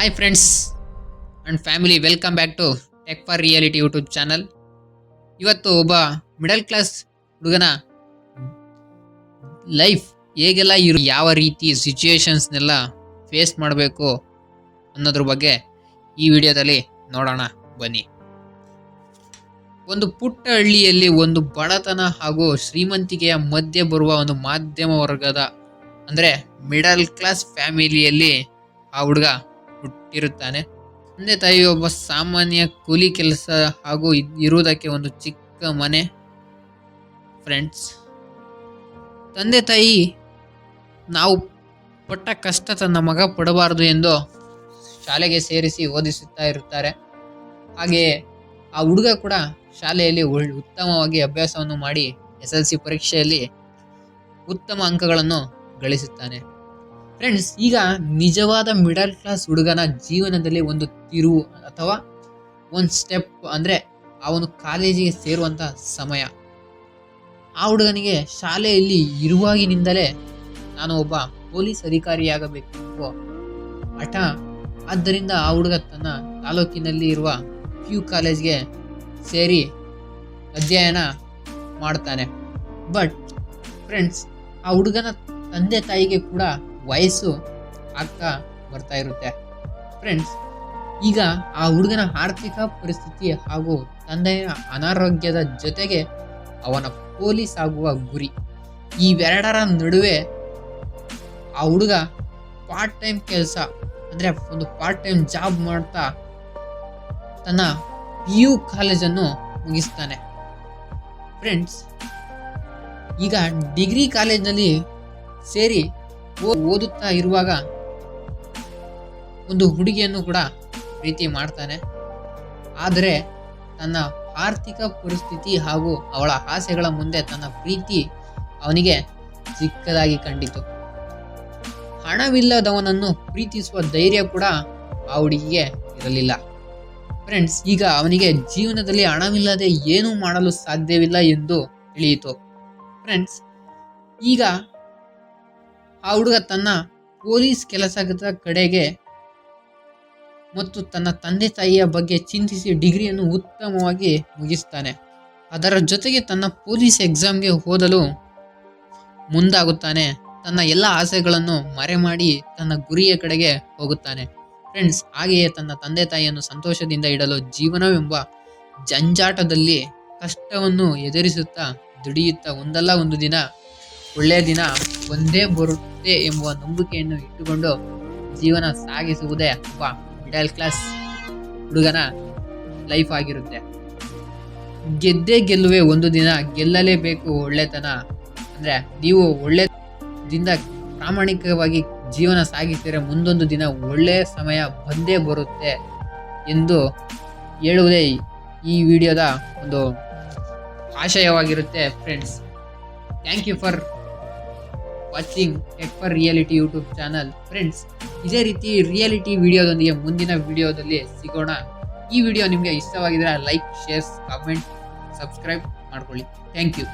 Hi friends and family welcome back to tech for reality YouTube channel ಇವತ್ತು ಒಬ್ಬ middle class ಹುಡುಗನ life ಹೇಗೆಲ್ಲ ಇರು, ಯಾವ ರೀತಿ ಸಿಚುಯೇಷನ್ಸ್ನೆಲ್ಲ ಫೇಸ್ ಮಾಡಬೇಕು ಅನ್ನೋದ್ರ ಬಗ್ಗೆ ಈ ವಿಡಿಯೋದಲ್ಲಿ ನೋಡೋಣ, ಬನ್ನಿ. ಒಂದು ಪುಟ್ಟ ಹಳ್ಳಿಯಲ್ಲಿ ಒಂದು ಬಡತನ ಹಾಗೂ ಶ್ರೀಮಂತಿಕೆಯ ಮಧ್ಯೆ ಬರುವ ಒಂದು ಮಾಧ್ಯಮ ವರ್ಗದ, ಅಂದರೆ ಮಿಡಲ್ ಕ್ಲಾಸ್ ಫ್ಯಾಮಿಲಿಯಲ್ಲಿ ಆ ಹುಡುಗ ಹುಟ್ಟಿರುತ್ತಾನೆ ತಂದೆ ತಾಯಿ ಒಬ್ಬ ಸಾಮಾನ್ಯ ಕೂಲಿ ಕೆಲಸ ಹಾಗೂ ಇರುವುದಕ್ಕೆ ಒಂದು ಚಿಕ್ಕ ಮನೆ. ಫ್ರೆಂಡ್ಸ್ ತಂದೆ ತಾಯಿ, ನಾವು ಪಟ್ಟ ಕಷ್ಟ ತನ್ನ ಮಗ ಪಡಬಾರದು ಎಂದು ಶಾಲೆಗೆ ಸೇರಿಸಿ ಓದಿಸುತ್ತಾ ಇರುತ್ತಾರೆ. ಹಾಗೆಯೇ ಆ ಹುಡುಗ ಕೂಡ ಶಾಲೆಯಲ್ಲಿ ಒಳ್, ಉತ್ತಮವಾಗಿ ಅಭ್ಯಾಸವನ್ನು ಮಾಡಿ ಎಸ್ ಎಲ್ ಸಿ ಪರೀಕ್ಷೆಯಲ್ಲಿ ಉತ್ತಮ ಅಂಕಗಳನ್ನು ಗಳಿಸುತ್ತಾನೆ. ಫ್ರೆಂಡ್ಸ್ ಈಗ ನಿಜವಾದ ಮಿಡಲ್ ಕ್ಲಾಸ್ ಹುಡುಗನ ಜೀವನದಲ್ಲಿ ಒಂದು ತಿರುವು ಅಥವಾ ಒಂದು ಸ್ಟೆಪ್ ಅಂದರೆ ಅವನು ಕಾಲೇಜಿಗೆ ಸೇರುವಂಥ ಸಮಯ. ಆ ಹುಡುಗನಿಗೆ ಶಾಲೆಯಲ್ಲಿ ಇರುವಾಗಿನಿಂದಲೇ ನಾನು ಒಬ್ಬ ಪೊಲೀಸ್ ಅಧಿಕಾರಿಯಾಗಬೇಕು. ಹಠ ಆದ್ದರಿಂದ ಆ ಹುಡುಗ ತನ್ನ ತಾಲೂಕಿನಲ್ಲಿ ಇರುವ ಪಿ ಯು ಕಾಲೇಜ್ಗೆ ಸೇರಿ ಅಧ್ಯಯನ ಮಾಡ್ತಾನೆ. ಬಟ್ ಫ್ರೆಂಡ್ಸ್ ಆ ಹುಡುಗನ ತಂದೆ ತಾಯಿಗೆ ಕೂಡ ವಯಸ್ಸು ಆಗ್ತಾ ಬರ್ತಾ ಇರುತ್ತೆ. ಫ್ರೆಂಡ್ಸ್ ಈಗ ಆ ಹುಡುಗನ ಆರ್ಥಿಕ ಪರಿಸ್ಥಿತಿ ಹಾಗೂ ತಂದೆಯ ಅನಾರೋಗ್ಯದ ಜೊತೆಗೆ ಅವನ ಪೊಲೀಸ್ ಆಗುವ ಗುರಿ. ಇವೆರಡರ ನಡುವೆ ಆ ಹುಡುಗ ಪಾರ್ಟ್ ಟೈಮ್ ಕೆಲಸ, ಅಂದರೆ ಒಂದು ಪಾರ್ಟ್ ಟೈಮ್ ಜಾಬ್ ಮಾಡ್ತಾ ತನ್ನ ಪಿ ಯು ಕಾಲೇಜನ್ನು ಮುಗಿಸ್ತಾನೆ. ಫ್ರೆಂಡ್ಸ್ ಈಗ ಡಿಗ್ರಿ ಕಾಲೇಜ್ನಲ್ಲಿ ಸೇರಿ ಓದುತ್ತಾ ಇರುವಾಗ ಒಂದು ಹುಡುಗಿಯನ್ನು ಕೂಡ ಪ್ರೀತಿ ಮಾಡ್ತಾನೆ. ಆದರೆ ತನ್ನ ಆರ್ಥಿಕ ಪರಿಸ್ಥಿತಿ ಹಾಗೂ ಅವಳ ಆಸೆಗಳ ಮುಂದೆ ತನ್ನ ಪ್ರೀತಿ ಅವನಿಗೆ ಚಿಕ್ಕದಾಗಿ ಕಂಡಿತು. ಹಣವಿಲ್ಲದವನನ್ನು ಪ್ರೀತಿಸುವ ಧೈರ್ಯ ಕೂಡ ಆ ಹುಡುಗಿಗೆ ಇರಲಿಲ್ಲ. ಫ್ರೆಂಡ್ಸ್, ಈಗ ಅವನಿಗೆ ಜೀವನದಲ್ಲಿ ಹಣವಿಲ್ಲದೆ ಏನೂ ಮಾಡಲು ಸಾಧ್ಯವಿಲ್ಲ ಎಂದು ತಿಳಿಯಿತು. ಫ್ರೆಂಡ್ಸ್, ಈಗ ಆ ಹುಡುಗ ತನ್ನ ಪೊಲೀಸ್ ಕೆಲಸದ ಕಡೆಗೆ ಮತ್ತು ತನ್ನ ತಂದೆ ತಾಯಿಯ ಬಗ್ಗೆ ಚಿಂತಿಸಿ ಡಿಗ್ರಿಯನ್ನು ಉತ್ತಮವಾಗಿ ಮುಗಿಸ್ತಾನೆ. ಅದರ ಜೊತೆಗೆ ತನ್ನ ಪೊಲೀಸ್ ಎಕ್ಸಾಮ್ಗೆ ಓದಲು ಮುಂದಾಗುತ್ತಾನೆ. ತನ್ನ ಎಲ್ಲ ಆಸೆಗಳನ್ನು ಮರೆಮಾಡಿ ತನ್ನ ಗುರಿಯ ಕಡೆಗೆ ಹೋಗುತ್ತಾನೆ. ಫ್ರೆಂಡ್ಸ್, ಹಾಗೆಯೇ ತನ್ನ ತಂದೆ ತಾಯಿಯನ್ನು ಸಂತೋಷದಿಂದ ಇಡಲು ಜೀವನವೆಂಬ ಜಂಜಾಟದಲ್ಲಿ ಕಷ್ಟವನ್ನು ಎದುರಿಸುತ್ತಾ ದುಡಿಯುತ್ತಾ ಒಂದಲ್ಲ ಒಂದು ದಿನ ಒಳ್ಳೆಯ ದಿನ ಒಂದೇ ಬರುತ್ತೆ ಎಂಬುವ ನಂಬಿಕೆಯನ್ನು ಇಟ್ಟುಕೊಂಡು ಜೀವನ ಸಾಗಿಸುವುದೇ ಒಬ್ಬ ಮಿಡಲ್ ಕ್ಲಾಸ್ ಹುಡುಗನ ಲೈಫ್ ಆಗಿರುತ್ತೆ. ಗೆದ್ದೇ ಗೆಲ್ಲುವೆ ಒಂದು ದಿನ ಗೆಲ್ಲಲೇಬೇಕು ಒಳ್ಳೆತನ ಅಂದರೆ ನೀವು ಒಳ್ಳೆದಿಂದ ಪ್ರಾಮಾಣಿಕವಾಗಿ ಜೀವನ ಸಾಗಿಸಿದರೆ ಮುಂದೊಂದು ದಿನ ಒಳ್ಳೆಯ ಸಮಯ ಬಂದೇ ಬರುತ್ತೆ ಎಂದು ಹೇಳುವುದೇ ಈ ವಿಡಿಯೋದ ಒಂದು ಆಶಯವಾಗಿರುತ್ತೆ friends thank you for watching tech for reality YouTube channel friends ಇದೇ ರೀತಿ ರಿಯಾಲಿಟಿ ವಿಡಿಯೋದೊಂದಿಗೆ ಮುಂದಿನ ವಿಡಿಯೋದಲ್ಲಿ ಸಿಗೋಣ. ಈ ವಿಡಿಯೋ ನಿಮಗೆ ಇಷ್ಟವಾಗಿದ್ರೆ ಲೈಕ್ ಶೇರ್ಸ್ ಕಾಮೆಂಟ್ ಸಬ್ಸ್ಕ್ರೈಬ್ ಮಾಡ್ಕೊಳ್ಳಿ. Thank you